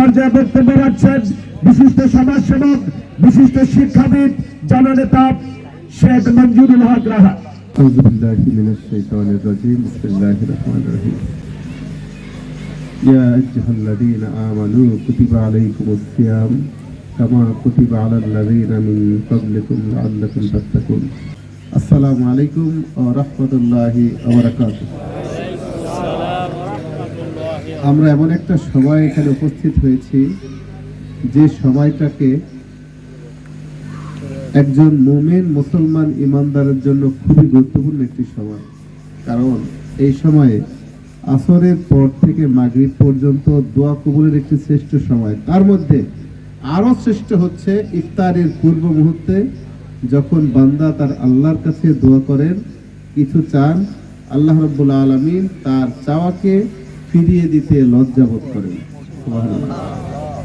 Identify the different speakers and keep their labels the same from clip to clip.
Speaker 1: পর্যায়ে বক্তব্য রাখছেন বিশিষ্ট সমাজসেবক বিশিষ্ট শিক্ষাবিদ জননেতা শেখ মঞ্জুরুল হক রাহা
Speaker 2: أعوذ بالله من الشيطان الرجيم بسم الله الرحمن الرحيم يا أيها الذين آمنوا كتب عليكم الصيام كما كتب على الذين من قبلكم لعلكم تتقون السلام عليكم ورحمة الله وبركاته আমরা এমন একটা সময় এখানে উপস্থিত হয়েছি যে সময়টাকে একজন মোমেন মুসলমান ইমানদারের জন্য খুবই গুরুত্বপূর্ণ একটি সময় কারণ এই সময়ে আসরের পর থেকে মাগরিব পর্যন্ত দোয়া কবুলের একটি শ্রেষ্ঠ সময়। তার মধ্যে আরও শ্রেষ্ঠ হচ্ছে ইফতারের পূর্ব মুহূর্তে যখন বান্দা তার আল্লাহর কাছে দোয়া করেন, কিছু চান, আল্লাহ রব্বুল আলমিন তার চাওয়াকে ফিরিয়ে দিতে লজ্জাবোধ করেন।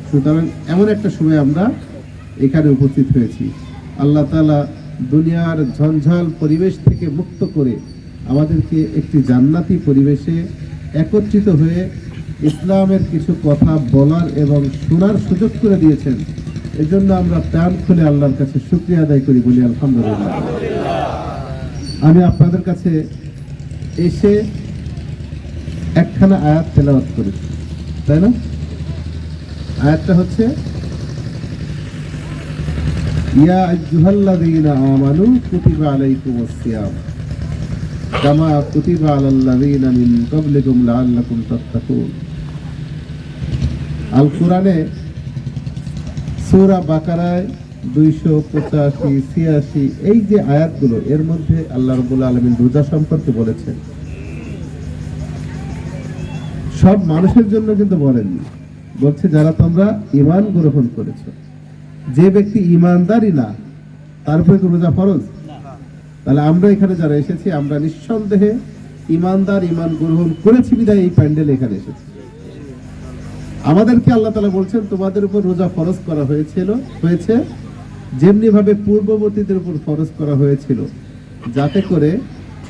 Speaker 2: সুতরাং এমন একটা সময় আমরা এখানে উপস্থিত হয়েছি। আল্লাহ তালা দুনিয়ার ঝঞ্ঝাল পরিবেশ থেকে মুক্ত করে আমাদেরকে একটি জান্নাতি পরিবেশে একত্রিত হয়ে ইসলামের কিছু কথা বলার এবং শোনার সুযোগ করে দিয়েছেন। এজন্য আমরা প্রাণ খুলে আল্লাহর কাছে শুক্রিয়া আদায় করি বলি আলহামদুলিল্লাহ। আমি আপনাদের কাছে এসে একখানা আয়াত তেলাওয়াত করেছি তাই না? আয়াতটা হচ্ছে, ইয়া আমানু কুতিবা আলাইকুমুস সিয়াম। কামা কুতিবা আলাল্লাযীনা মিন ক্বাবলিকুম লাআল্লাকুম তাত্তাকুন। আল কোরআনে সূরা বাকারায় দুইশো পঁচাশি, ছিয়াশি, এই যে আয়াতগুলো, এর মধ্যে আল্লাহ রবুল আলমিন রোজা সম্পর্কে বলেছেন। সব মানুষের জন্য কিন্তু বলেননি। বলছে, যারা তোমরা ইমান গ্রহণ করেছ, যে ব্যক্তি ইমানদারই না, তার উপরে কি রোজা ফরজ? তাহলে আমরা এখানে যারা এসেছি, আমরা নিঃসন্দেহে ইমানদার ইমান গ্রহণ করেছি বিদায় এই প্যান্ডেল এখানে এসেছি। আমাদেরকে আল্লাহ তালা বলছেন, তোমাদের উপর রোজা ফরজ করা হয়েছিল, হয়েছে যেমনি ভাবে পূর্ববর্তীদের উপর ফরজ করা হয়েছিল, যাতে করে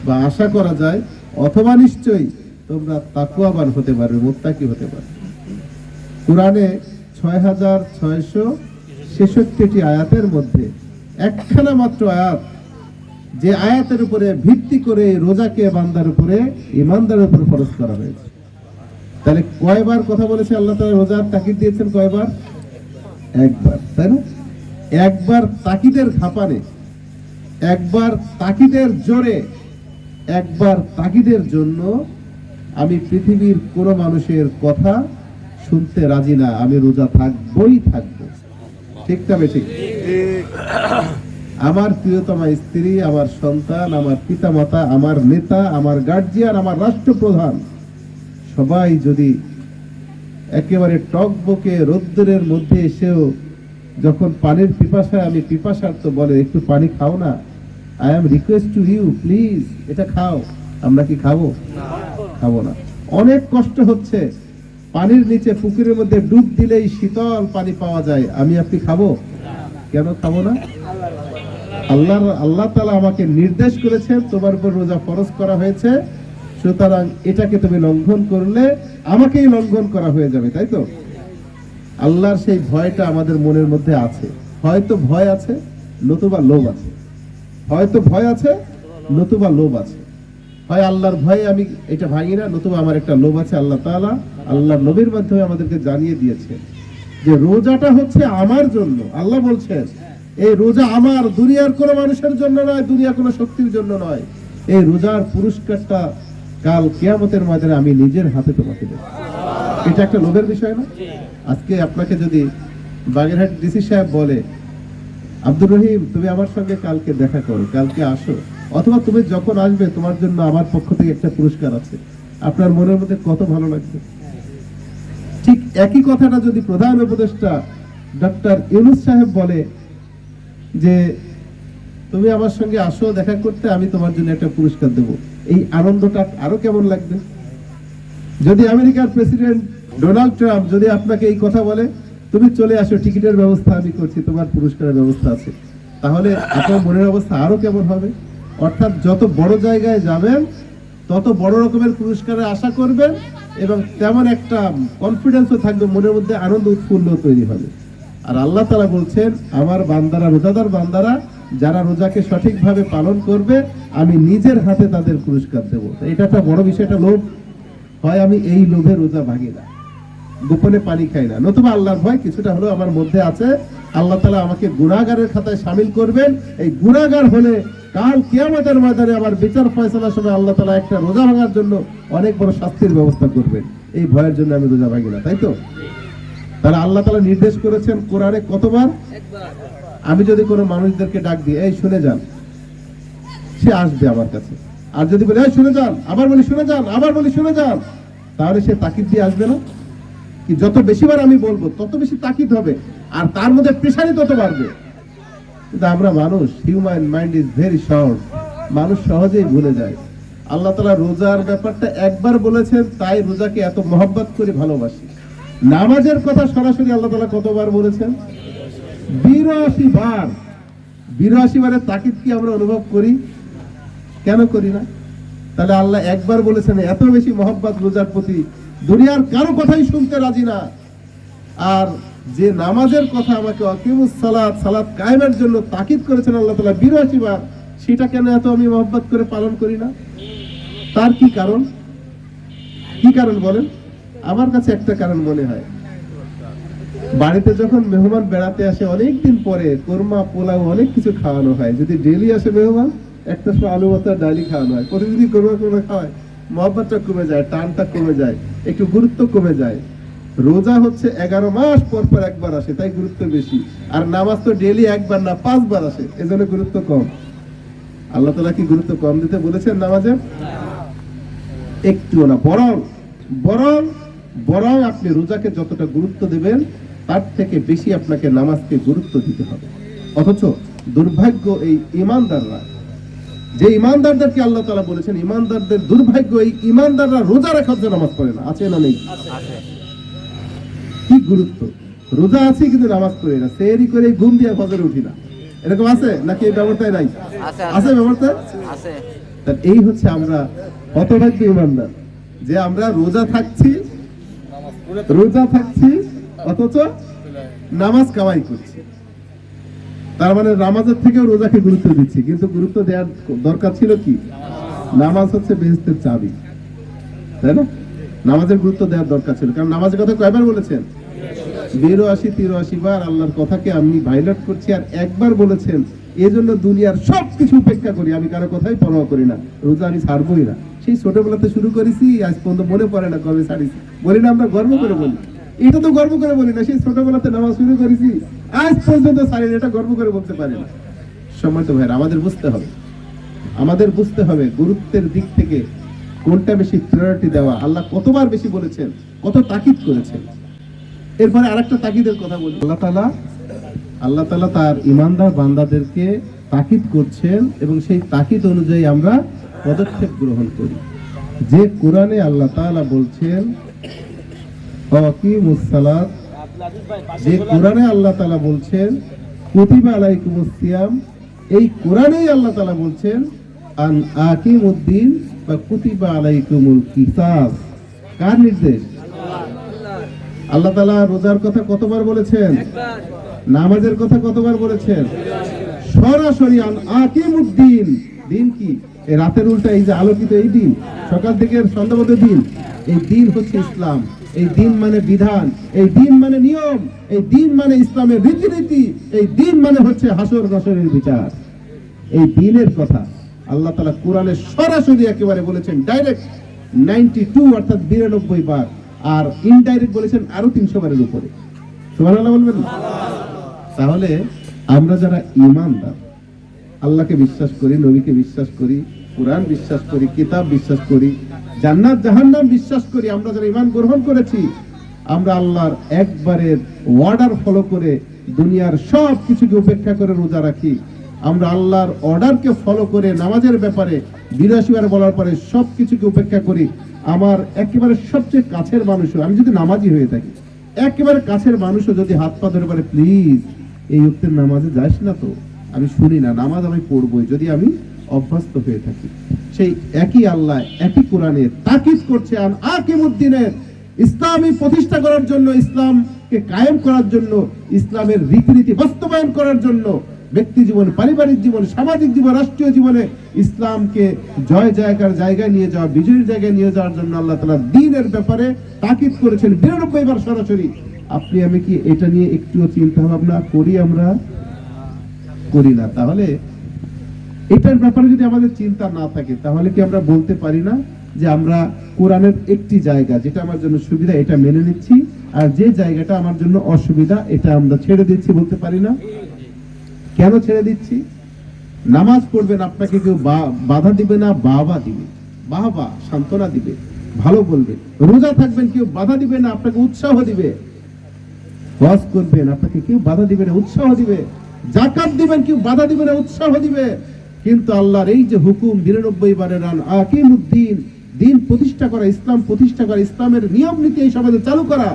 Speaker 2: বা আশা করা যায়, অথবা নিশ্চয়ই তোমরা তাকুয়াবান হতে পারবে, মোত্তাকি হতে পারবে। কোরআনে ছয় হাজার ছয়শো ছেষট্টিটি আয়াতের মধ্যে একখানা মাত্র আয়াত, যে আয়াতের উপরে ভিত্তি করে রোজাকে বান্দার উপরে ইমানদারের উপর খরচ করা হয়েছে। তাহলে কয়বার কথা বলেছে আল্লাহ তাআলা? রোজার তাকিদ দিয়েছেন কয়বার? একবার, তাই না? একবার তাকিদের খাপানে, একবার তাকিদের জোরে, একবার তাকিদের জন্য আমি পৃথিবীর কোনো মানুষের কথা শুনতে রাজি না, আমি রোজা থাকবই থাকব। ঠিক তবে ঠিক আমার প্রিয়তমা স্ত্রী, আমার সন্তান, আমার পিতামাতা, আমার নেতা, আমার গার্জিয়ান আমার রাষ্ট্রপ্রধান, সবাই যদি একেবারে টক বকে রোদ্দুরের মধ্যে এসেও যখন পানির পিপাসায়, আমি পিপাসার তো বলে, একটু পানি খাও না। I am request to you please এটা খাও। আমরা কি খাব? খাব না। অনেক কষ্ট হচ্ছে। পানির নিচে পুকুরের মধ্যে ডুব দিলেই শীতল পানি পাওয়া যায়। আমি আপনি খাব? কেন খাব না? আল্লাহ আল্লাহ তালা আমাকে নির্দেশ করেছেন, তোমার উপর রোজা ফরজ করা হয়েছে। সুতরাং এটাকে তুমি লঙ্ঘন করলে আমাকেই লঙ্ঘন করা হয়ে যাবে, তাই তো? আল্লাহর সেই ভয়টা আমাদের মনের মধ্যে আছে। হয়তো ভয় আছে, নতুবা লোভ আছে। হয়তো ভয় আছে, নতুবা লোভ আছে। হয় আল্লাহর ভয়ে আমি এটা ভাঙি না, নতুবা আমার একটা লোভ আছে, আল্লাহ তাআলা আল্লাহর নবীর মাধ্যমে আমাদেরকে জানিয়ে দিয়েছে যে রোজাটা হচ্ছে আমার জন্য। আল্লাহ বলছেন, এই রোজা আমার, দুনিয়ার কোনো মানুষের জন্য নয় দুনিয়া কোনো শক্তির জন্য নয়। এই রোজার পুরস্কারটা কাল কেয়ামতের মাঝে আমি নিজের হাতে তোমাকে দেব। এটা একটা লোভের বিষয় না? আজকে আপনাকে যদি বাগেরহাট ডিসি সাহেব বলে, আব্দুর রহিম, তুমি আমার সঙ্গে কালকে দেখা করো, কালকে আসো। অথবা তুমি যখন আসবে, তোমার জন্য আমার পক্ষ থেকে একটা পুরস্কার আছে। আপনার মনের মধ্যে কত ভালো লাগছে? ঠিক একই কথাটা যদি প্রধান উপদেষ্টা ডক্টর ইউনুস সাহেব বলে যে, তুমি আমার সঙ্গে আসো, দেখা করতে, আমি তোমার জন্য একটা পুরস্কার দেব। এই আনন্দটা আরও কেমন লাগবে? যদি আমেরিকার প্রেসিডেন্ট ডোনাল্ড ট্রাম্প যদি আপনাকে এই কথা বলে, তুমি চলে আসো, টিকিটের ব্যবস্থা আমি করছি, তোমার পুরস্কারের ব্যবস্থা আছে। তাহলে আপনার মনের অবস্থা আরও কেমন হবে? অর্থাৎ যত বড় জায়গায় যাবেন, তত বড় রকমের পুরস্কারের আশা করবেন এবং তেমন একটা কনফিডেন্সও থাকবে, মনের মধ্যে আনন্দ, উৎফুল্ল তৈরি হবে। আর আল্লাহ তালা বলছেন, আমার বান্দারা, রোজাদার বান্দারা, যারা রোজাকে সঠিকভাবে পালন করবে, আমি নিজের হাতে তাদের পুরস্কার দেবো। এটা একটা বড় বিষয় একটা লোভ। হয় আমি এই লোভে রোজা ভাঙি না। গোপনে পানি খাই না। নতুবা আল্লাহর ভয় কিছুটা হলেও আমার মধ্যে আছে। আল্লাহ তালা আমাকে গুণাগারের খাতায় সামিল করবেন। এই গুণাগার হলে কাল কিয়ামতের ময়দানে আমার বিচার ফয়সালার সময় আল্লাহ তালা একটা রোজা ভাঙার জন্য অনেক বড় শাস্তির ব্যবস্থা করবেন। এই ভয়ের জন্য আমি রোজা ভাঙি না, তাই তো? তাহলে আল্লাহ তালা নির্দেশ করেছেন কোরআনে কতবার? আমি যদি কোনো মানুষদেরকে ডাক দিই, এই শুনে যান। সে আসবে আমার কাছে। আর যদি বলে শুনে যান। আবার বলি, শুনে যান। আবার বলি, শুনে যান। তাহলে সে তাকিদ দিয়ে আসবে না? যত বেশিবার আমি বলব, তত বেশি তাকিদ হবে, আর তার মধ্যে প্রেশারই তত বাড়বে। কিন্তু আমরা মানুষ human mind is very short মানুষ সহজেই ভুলে যায়। আল্লাহ তালা রোজার ব্যাপারটা একবার বলেছেন, তাই রোজাকে এত মহব্বত করে ভালোবাসি। নামাজের কথা সরাসরি আল্লাহ তালা কতবার বলেছেন? বিরাশি বার। বিরাশি বারের তাকিদ কি আমরা অনুভব করি? কেন করি না? তাহলে আল্লাহ একবার বলেছেন, এত বেশি মহব্বত রোজার প্রতি দুনিয়ার কারও কথাই শুনতে রাজি না। আর যে নামাজের কথা আমাকে অকিমুস সালাত সালাত কায়েমের জন্য তাকিদ করেছেন আল্লাহ তালা বিরাশি বার সেটা কেন এত আমি মহব্বত করে পালন করি না? তার কি কারণ? কি কারণ বলেন? আমার কাছে একটা কারণ মনে হয়। বাড়িতে যখন মেহমান বেড়াতে আসে অনেক দিন পরে কোরমা, পোলাও, অনেক কিছু খাওয়ানো হয়। যদি ডেলি আসে মেহমান, একটা সময় আলু ভাতা ডালি খাওয়ানো হয়। প্রতিদিন কোরমা কোরমা খাওয়ায়। মহব্বতটা কমে যায়, টানটা কমে যায়, একটু গুরুত্ব কমে যায়। রোজা হচ্ছে এগারো মাস পর পর একবার আসে, তাই গুরুত্ব বেশি। আর নামাজ তো ডেলি একবার না, পাঁচবার আসে, এজন্য গুরুত্ব কম। আল্লাহ তালা কি গুরুত্ব কম দিতে বলেছেন নামাজে? একটুও না, বরং বরং বরং আপনি রোজাকে যতটা গুরুত্ব দেবেন, তার থেকে বেশি আপনাকে নামাজকে গুরুত্ব দিতে হবে। অথচ দুর্ভাগ্য এই ইমানদাররা যে ইমানদারদেরকে আল্লাহ তালা বলেছেন ইমানদারদের দুর্ভাগ্য এই ইমানদাররা রোজা রাখার জন্য নামাজ পড়ে না। আছে না নেই? কি গুরুত্ব? রোজা আছে কিন্তু নামাজ পড়ে না। সেরি করে ঘুম দিয়ে ফজরে উঠি না। এরকম আছে? নাকি এই ব্যবস্থায় নাই?
Speaker 3: আছে,
Speaker 2: ব্যবস্থা? এই হচ্ছে আমরা হতভাগ্য ইমানদার। যে আমরা রোজা থাকছি রোজা থাকছি অথচ নামাজ কামাই করছি। তার মানে নামাজের থেকেও রোজাকে গুরুত্ব দিচ্ছি, কিন্তু গুরুত্ব দেওয়ার দরকার ছিল কি? নামাজ হচ্ছে বেহেস্তের চাবি, তাই না? নামাজের গুরুত্ব দেওয়ার দরকার ছিল, কারণ নামাজের কথা কয়বার বলেছেন? বিরাশি তিরাশি বার আল্লাহর কথাকে আমি ভাইলাট করছি আর একবার বলেছেন, এজন্য দুনিয়ার সব কিছু উপেক্ষা করি, আমি কারও কথাই পরোয়া করি না, রোজা আমি ছাড়বই না। সেই ছোটবেলাতে শুরু করেছি, আজ পর্যন্ত মনে পড়ে না কবে ছাড়িছি বলি না আমরা গর্ব করে বলি। এটা তো গর্ব করে বলি না সেই ছোটবেলাতে নামাজ শুরু করেছি আজ পর্যন্ত না, এটা গর্ব করে বলতে পারি না। তো ভাইয়ের আমাদের বুঝতে হবে আমাদের বুঝতে হবে গুরুত্বের দিক থেকে কোনটা বেশি প্রায়োরিটি দেওয়া। আল্লাহ কতবার বেশি বলেছেন কত তাকিদ করেছেন। এরপরে আরেকটা তাকিদের কথা বলি। আল্লাহ তালা আল্লাহ তালা তার ইমানদার বান্দাদেরকে তাকিদ করছেন এবং সেই তাকিদ অনুযায়ী আমরা পদক্ষেপ গ্রহণ করি। যে কোরআনে আল্লাহ তাআলা বলছেন যে কোরআনে আল্লাহ তাআলা বলছেন এই আল্লাহ তাআলা বলছেন, আন আকিমুদ্দিন বা কুতিবা আলাইকুমুল কিসাস। কার নির্দেশ? আল্লাহ তাআলা রোজার কথা কতবার বলেছেন? নামাজের কথা কতবার বলেছেন? সরাসরি আন আকিমুদ্দিন। দিন কি? রাতের উল্টা এই যে আলোকিত এই দিন, সকাল থেকে সন্ধ্যা দিন, এই দিন হচ্ছে ইসলাম। এই দিন মানে বিধান, এই দিন মানে নিয়ম, এই দিন মানে ইসলামের রীতিনীতি, এই দিন মানে হচ্ছে হাসর নাসরের বিচার। এই দিনের কথা আল্লাহ তালা কোরআনে সরাসরি একেবারে বলেছেন ডাইরেক্ট নাইনটি টু অর্থাৎ বিরানব্বই বার, আর ইনডাইরেক্ট বলেছেন আরও তিনশো বারের উপরে। সুবহানাল্লাহ বলবেন তাহলে আমরা যারা ইমানদার আল্লাহকে বিশ্বাস করি, নবীকে বিশ্বাস করি কোরআন বিশ্বাস করি, কিতাব বিশ্বাস করি, জান্নাত, জাহান্নাম বিশ্বাস করি, আমরা যারা ইমান গ্রহণ করেছি, আমরা আল্লাহর একবারের অর্ডার ফলো করে দুনিয়ার সব কিছুকে উপেক্ষা করে রোজা রাখি। আমরা আল্লাহর অর্ডারকে ফলো করে নামাজের ব্যাপারে বিরাশি বার বলার পরে সব কিছুকে উপেক্ষা করি। আমার একেবারে সবচেয়ে কাছের মানুষও, আমি যদি নামাজি হয়ে থাকি, একেবারে কাছের মানুষও যদি হাত পা ধরে পারে প্লিজ, এই উক্তের নামাজে যাস না তো, আমি শুনি না, নামাজ আমি পড়বই। যদি আমি অভ্যস্ত হয়ে থাকি। সেই একই আল্লাহ, একই কোরআনে তাকিদ করছে আর আকিমুদ্দিনের ইসলামী প্রতিষ্ঠা করার জন্য, ইসলামকে কায়েম করার জন্য, ইসলামের রীতিনীতি বাস্তবায়ন করার জন্য, ব্যক্তি জীবন, পারিবারিক জীবন, সামাজিক জীবন, রাষ্ট্রীয় জীবনে ইসলামকে জয় জায়গার জায়গায় নিয়ে যাওয়া, বিজয়ীর জায়গায় নিয়ে যাওয়ার জন্য আল্লাহ তালা দিনের ব্যাপারে তাকিদ করেছেন বিরানব্বই বার সরাসরি। আপনি, আমি কি এটা নিয়ে একটুও চিন্তা ভাবনা করি আমরা? করি না। তাহলে এটার ব্যাপারে যদি আমাদের চিন্তা না থাকে, তাহলে কি আমরা বলতে পারি না যে আমরা কোরআনের একটি জায়গা যেটা আমার জন্য সুবিধা, এটা মেনে নিচ্ছি, আর যে জায়গাটা আমার জন্য অসুবিধা, এটা আমরা ছেড়ে দিচ্ছি বলতে পারি না? কেন ছেড়ে দিচ্ছি? নামাজ পড়বেন, আপনাকে কেউ বাধা দিবে না, বাবা দিবে। বাবা সান্ত্বনা দিবে, ভালো বলবে। রোজা থাকবেন, কেউ বাধা দিবে না, আপনাকে উৎসাহ দিবে। হজ করবেন, আপনাকে কেউ বাধা দিবে না, উৎসাহ দিবে। জাকাত দিবেন, কেউ বাধা দিবে না, উৎসাহ দিবে। কিন্তু আল্লাহর এই যে হুকুম বিরানব্বই বারের রান, আকিমুদ্দিন, দিন প্রতিষ্ঠা করা, ইসলাম প্রতিষ্ঠা করা, ইসলামের নিয়ম নীতি এই সমাজে চালু করা,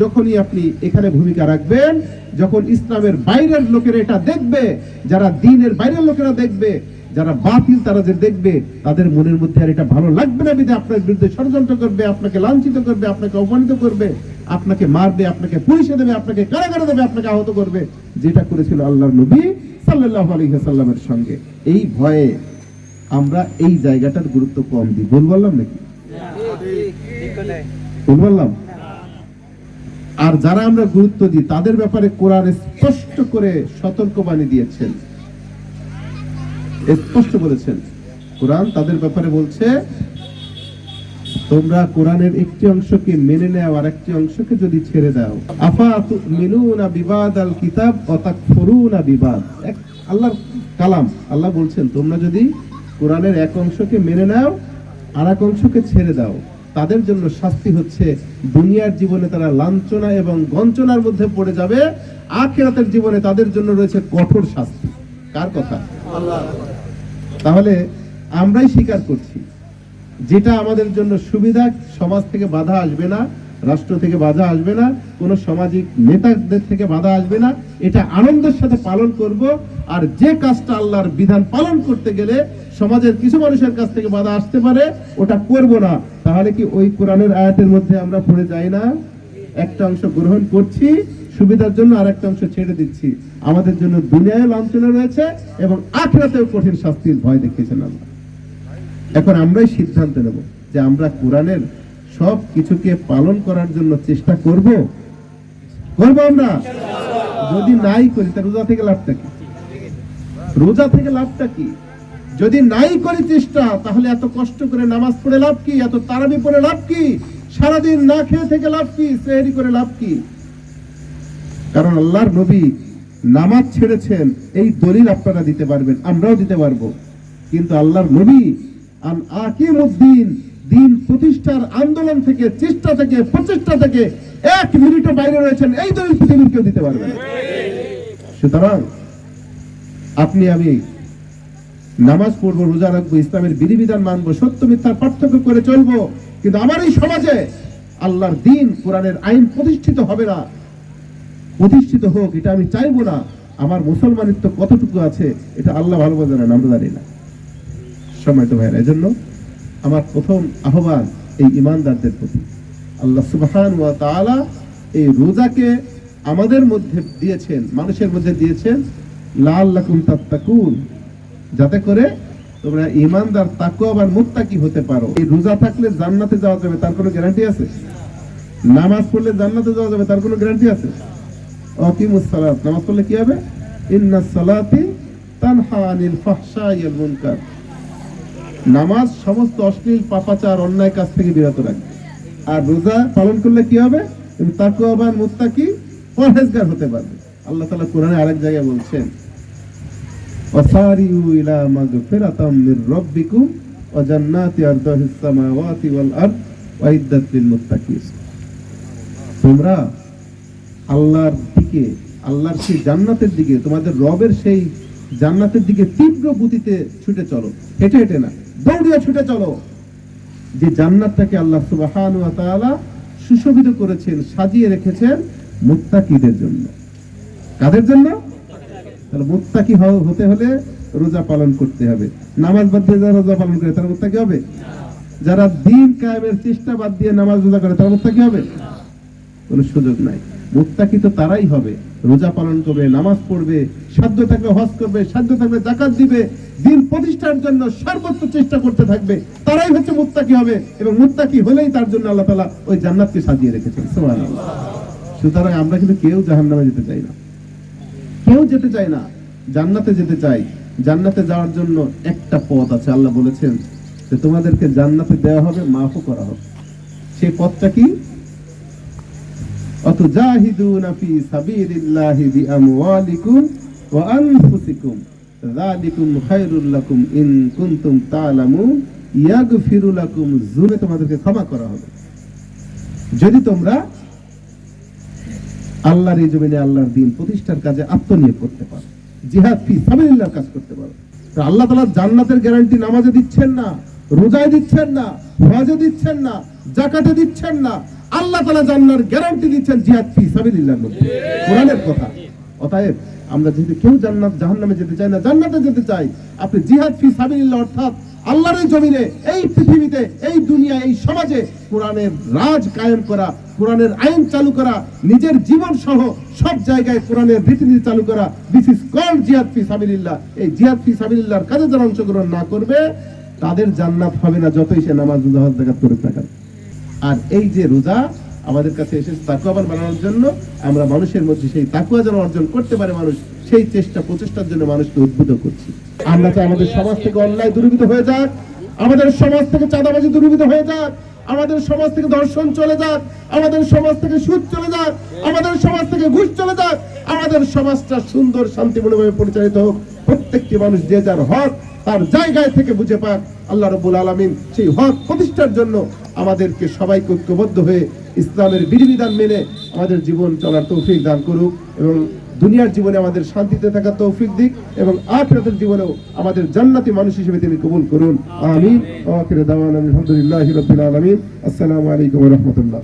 Speaker 2: যখনই আপনি এখানে ভূমিকা রাখবেন, যখন ইসলামের বাইরের লোকেরা এটা দেখবে, যারা দিনের বাইরের লোকেরা দেখবে, যারা বাতিল তারা যে দেখবে, তাদের মনের মধ্যে আর এটা ভালো লাগবে না বিধে আপনার বিরুদ্ধে ষড়যন্ত্র করবে, আপনাকে লাঞ্ছিত করবে, আপনাকে অপমানিত করবে, আপনাকে মারবে, আপনাকে পুলিশে দেবে, আপনাকে কারাগারে দেবে, আপনাকে আহত করবে, যেটা করেছিল আল্লাহ নবী সাল্লামের সঙ্গে। এই ভয়ে আমরা এই জায়গাটার গুরুত্ব কম দিই। ভুল বললাম নাকি? ভুল বললাম? আর যারা আমরা গুরুত্ব দিই, তাদের ব্যাপারে কোরআন স্পষ্ট করে সতর্কবাণী দিয়েছেন। স্পষ্ট বলেছেন। কোরআন তাদের ব্যাপারে বলছে তোমরা কোরআনের একটি অংশকে মেনে নেও আর একটি অংশকে যদি ছেড়ে দাও। আফা তুমিনুনা বিবাদ আল কিতাব ও তাকফুরুনা বিবাদ। এক আল্লাহর কালাম। আল্লাহ বলছেন তোমরা যদি কোরআনের এক অংশকে মেনে নাও আর এক অংশকে ছেড়ে দাও তাদের জন্য শাস্তি হচ্ছে দুনিয়ার জীবনে তারা লাঞ্ছনা এবং গঞ্চনার মধ্যে পড়ে যাবে আখিরাতের জীবনে তাদের জন্য রয়েছে কঠোর শাস্তি। কার কথা? তাহলে আমরাই স্বীকার করছি। যেটা আমাদের জন্য সুবিধা, সমাজ থেকে বাধা আসবে না, রাষ্ট্র থেকে বাধা আসবে না, কোন সামাজিক নেতাদের থেকে বাধা আসবে না। এটা আনন্দের সাথে পালন করব, আর যে কাজটা আল্লাহর বিধান পালন করতে গেলে সমাজের কিছু মানুষের কাছ থেকে বাধা আসতে পারে, ওটা করব না। তাহলে কি ওই কোরআনের আয়াতের মধ্যে আমরা পড়ে যাই না? একটা অংশ গ্রহণ করছি, সুবিধার জন্য আর একটা অংশ ছেড়ে দিচ্ছি। আমাদের জন্য দুনিয়ায় লাঞ্ছনা রয়েছে এবং আখেরাতেও কঠিন শাস্তির ভয় দেখিয়েছেন আল্লাহ। এখন আমরাই সিদ্ধান্ত নেব যে আমরা কোরআনের সব কিছুকে পালন করার জন্য চেষ্টা করব। করব আমরা? যদি নাই করি, তা রোজা থেকে লাভটা কি? রোজা থেকে লাভটা কি? যদি নাই করি চেষ্টা, তাহলে এত কষ্ট করে নামাজ পড়ে লাভ কি? এত তারাবি পড়ে লাভ কি? সারাদিন না খেয়ে থেকে লাভ কি? সেহরি করে লাভ কি? কারণ আল্লাহর নবী নামাজ ছেড়েছেন, এই দলিল আপনারা দিতে পারবেন, আমরাও দিতে পারব। কিন্তু আল্লাহর নবী দিন প্রতিষ্ঠার আন্দোলন থেকে, চেষ্টা থেকে, প্রচেষ্টা থেকে এক মিনিটও বাইরে রয়েছেন। এই দলিল পৃথিবীর কেউ দিতে পারবে সুতরাং আপনি আমি নামাজ পড়ব, রোজা রাখব, ইসলামের বিধিবিধান মানবো, সত্য মিথ্যার পার্থক্য করে চলবো, কিন্তু আমার এই সমাজে আল্লাহর দিন, কোরআনের আইন প্রতিষ্ঠিত হবে না, প্রতিষ্ঠিত হোক, এটা আমি চাইব না। আমার মুসলমানিত্ব কতটুকু আছে, এটা আল্লাহ ভালো বোঝে না আমরা জানি না। সময় তো ভাইরা এজন্য আমার প্রথম আহ্বান এই ইমানদারদের প্রতি। আল্লাহ সুবহান তাআলা এই রোজাকে আমাদের মধ্যে দিয়েছেন, মানুষের মধ্যে দিয়েছেন লাল লাকুম তাত্তাকুন, যাতে করে তোমরা ইমানদার তাকওয়াবান, মুত্তাকি হতে পারো। এই রোজা থাকলে জান্নাতে যাওয়া যাবে, তার কোনো গ্যারান্টি আছে? নামাজ পড়লে জান্নাতে যাওয়া যাবে, তার কোনো গ্যারান্টি আছে? অকিমুস সালাত, নামাজ পড়লে কি হবে? ইন্নাস সালাতি তানহা আনিল ফাহশাই ওয়াল মুনকার। নামাজ সমস্ত অশ্লীল, পাপাচার অন্যায় কাজ থেকে বিরত রাখবে। আর রোজা পালন করলে কি হবে? তুমি তাকওয়াবান, মুত্তাকি, পরহেজগার হতে পারবে। আল্লাহ তাআলা কোরআনে আরেক জায়গায় বলছেন, ওয়াসারিউ ইলা মাগফিরাতাম মির রাব্বিকুম ওয়া জান্নাতি আরদাহিস সামাওয়াতি ওয়াল আরদ ওয়া মুত্তাকিন। তোমরা আল্লাহর দিকে, আল্লাহর সেই জান্নাতের দিকে, তোমাদের রবের সেই জান্নাতের দিকে তীব্র গতিতে ছুটে চলো। হেঁটে হেঁটে না। দৌড়িয়ে ছুটে চলো। যে জান্নাতটাকে আল্লাহ সুবহান সুশোভিত করেছেন, সাজিয়ে রেখেছেন মুত্তাকিদের জন্য। কাদের জন্য? তাহলে মুত্তাকি হতে হলে রোজা পালন করতে হবে। নামাজ বাদ দিয়ে যারা রোজা পালন করে, তারা মুত্তাকি হবে? যারা দিন কায়েমের চেষ্টা বাদ দিয়ে নামাজ রোজা করে, তারা মুত্তাকি হবে? কোনো সুযোগ নাই। মুত্তাকি তো তারাই হবে। রোজা পালন করবে, নামাজ পড়বে, সাধ্য থাকবে হজ করবে, সাধ্য থাকবে জাকাত দিবে, দিন প্রতিষ্ঠার জন্য সর্বোচ্চ চেষ্টা করতে থাকবে, তারাই হচ্ছে মুত্তাকি হবে এবং মুত্তাকি হলেই তার জন্য আল্লাহ তালা ওই জান্নাতকে সাজিয়ে রেখেছেন। সুবহানাল্লাহ। সুতরাং আমরা কিন্তু কেউ জাহান্নামে যেতে চাই না। কেউ যেতে চায় না। জান্নাতে যেতে চাই। জান্নাতে যাওয়ার জন্য একটা পথ আছে। আল্লাহ বলেছেন যে তোমাদেরকে জান্নাতে দেওয়া হবে, মাফও করা হবে। সেই পথটা কি? তোমাদেরকে ক্ষমা করা হবে। যদি তোমরা আল্লাহর এই জমিনে আল্লাহর দিন প্রতিষ্ঠার কাজে আত্মনিয়োগ করতে পারো, জিহাদ ফি সাবিলিল্লাহর কাজ করতে পারো আল্লাহ তাআলা জান্নাতের গ্যারান্টি নামাজে দিচ্ছেন না, রোজায় দিচ্ছেন না, হজে দিচ্ছেন না জাকাতে দিচ্ছেন না। আল্লাহ তাআলা জান্নার গ্যারান্টি দিচ্ছেন জিহাদ ফি সাবিলিল্লাহর মধ্যে। কোরআনের কথা। অতএব আমরা যেহেতু কেউ জান্নাত, জাহান্নামে যেতে চাই না, জান্নাতে যেতে চাই, আপনি জিহাদ ফি সাবিলিল্লাহ অর্থাৎ আল্লাহর জমিনে, এই পৃথিবীতে, এই দুনিয়া এই সমাজে কোরআনের রাজ কায়েম করা, কোরআনের আইন চালু করা, নিজের জীবন সহ সব জায়গায় কোরআনের রীতিনীতি চালু করা দিস ইজ কল্ড জিহাদ ফি সাবিলিল্লাহ। এই জিহাদ ফি সাবিলিল্লাহর কাজে যারা অংশগ্রহণ না করবে, তাদের জান্নাত হবে না যতই সে নামাজ রোজা হজ জাকাত করে থাকেন আর এই যে রোজা আমাদের কাছে এসেছে তাকুয়াবান বানানোর জন্য আমরা মানুষের মধ্যে সেই তাকুয়া যেন অর্জন করতে পারে মানুষ, সেই চেষ্টা, প্রচেষ্টার জন্য মানুষকে উদ্বুদ্ধ করছি। আমরা চাই আমাদের সমাজ থেকে অন্যায় দূরীভূত হয়ে যাক, আমাদের সমাজ থেকে চাঁদাবাজি দূরীভূত হয়ে যাক, আমাদের সমাজ থেকে দর্শন চলে যাক, আমাদের সমাজ থেকে সুদ চলে যাক, আমাদের সমাজ থেকে ঘুষ চলে যাক, আমাদের সমাজটা সুন্দর, শান্তিপূর্ণভাবে পরিচালিত হোক, প্রত্যেকটি মানুষ যে যার হক তার জায়গায় থেকে বুঝে পাক, আল্লাহ রবুল আলমিন সেই হক প্রতিষ্ঠার জন্য আমাদেরকে সবাইকে ঐক্যবদ্ধ হয়ে ইসলামের বিধিবিধান মেনে আমাদের জীবন চলার তৌফিক দান করুক এবং দুনিয়ার জীবনে আমাদের শান্তিতে থাকা তৌফিক দিক এবং আখিরাতের জীবনেও আমাদের জান্নাতি মানুষ হিসেবে তিনি কবুল করুন। আমিন। আখির আসসালামু আলাইকুম রাহমাতুল্লাহ।